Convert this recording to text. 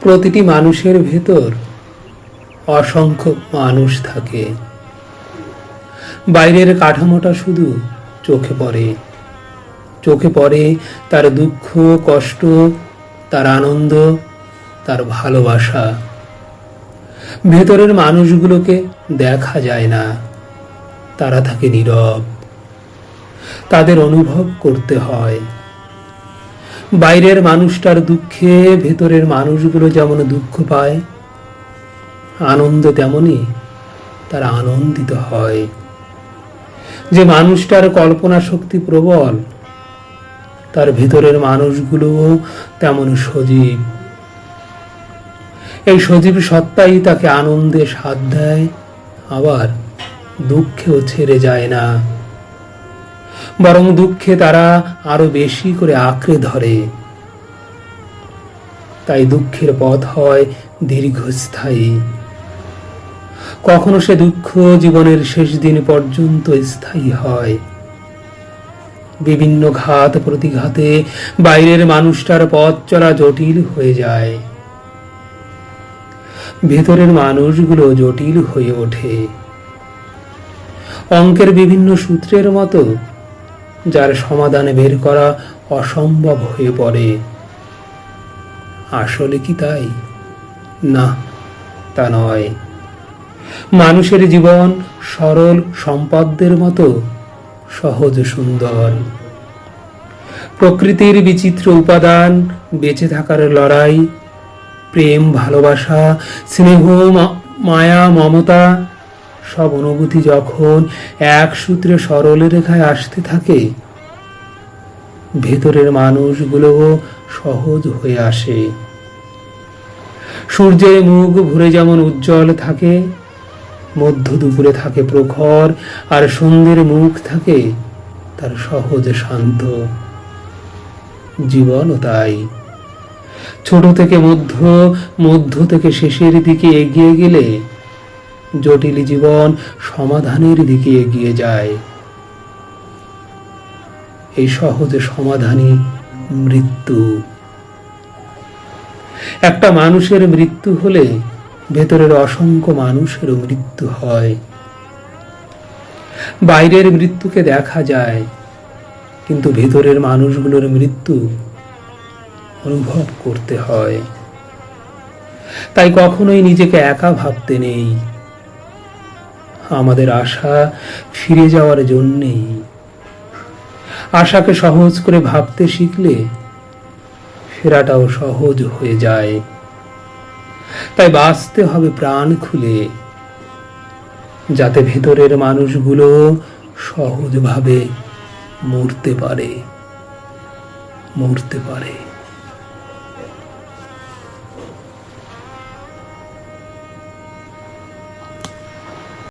প্রতিটি মানুষের ভেতর অসংখ্য মানুষ থাকে। বাইরের কাঠামোটা শুধু চোখে পড়ে। চোখে পড়ে তার দুঃখ, কষ্ট, তার আনন্দ, তার ভালোবাসা। ভেতরের মানুষগুলোকে দেখা যায় না। তারা থাকে নীরব। তাদের অনুভব করতে হয়। বাইরের মানুষটার দুঃখে ভেতরের মানুষগুলো যেমন দুঃখ পায়, আনন্দ তেমনই তারা আনন্দিত হয়। যে মানুষটার কল্পনা শক্তি প্রবল, তার ভেতরের মানুষগুলোও তেমন সজীব। এই সজীব সত্তাই তাকে আনন্দে সাথ দেয় আবার দুঃখেও ছেড়ে যায় না। বরং দুঃখে তারা আরও বেশি করে আঁকড়ে ধরে। তাই দুঃখের পথ হয় দীর্ঘস্থায়ী। কখনো সে দুঃখ জীবনের শেষ দিন পর্যন্ত স্থায়ী হয়। বিভিন্ন ঘাত প্রতিঘাতে বাইরের মানুষটার পথ চলা জটিল হয়ে যায়। ভেতরের মানুষগুলো জটিল হয়ে ওঠে। অঙ্কের বিভিন্ন সূত্রের মতো যার সমাধান বের করা অসম্ভব হয়ে পড়ে। আসলে কি তাই? না, তা নয়। মানুষের জীবন সরল সম্পদের মতো সহজ সুন্দর। প্রকৃতির বিচিত্র উপাদান বেঁচে থাকার লড়াই, প্রেম, ভালোবাসা, স্নেহ মায়া, মমতা সব অনুভূতি যখন এক সূত্রে সরল রেখায় আসতে থাকে, ভেতরের মানুষগুলোও সহজ হয়ে আসে। সূর্যের মুখ ভরে যেমন উজ্জ্বল থাকে, মধ্য দুপুরে থাকে প্রখর, আর সন্ধ্যের মুখ থাকে তার সহজ শান্ত। জীবনও তাই। ছোট থেকে মধ্য মধ্য থেকে শেষের দিকে এগিয়ে গেলে জটিল জীবন সমাধানের দিকে এগিয়ে যায়। এই সহজ সমাধানই মৃত্যু। একটা মানুষের মৃত্যু হলে ভেতরের অসংখ্য মানুষেরও মৃত্যু হয়। বাইরের মৃত্যুকে দেখা যায়, কিন্তু ভেতরের মানুষগুলোর মৃত্যু অনুভব করতে হয়। তাই কখনোই নিজেকে একা ভাবতে নেই। আমাদের আশা ফিরে যাওয়ার জন্যেই। আশাকে সহজ করে ভাবতে শিখলে ফেরাটাও সহজ হয়ে যায়। তাই বাঁচতে হবে প্রাণ খুলে, যাতে ভেতরের মানুষগুলো সহজভাবে মরতে পারে মরতে পারে।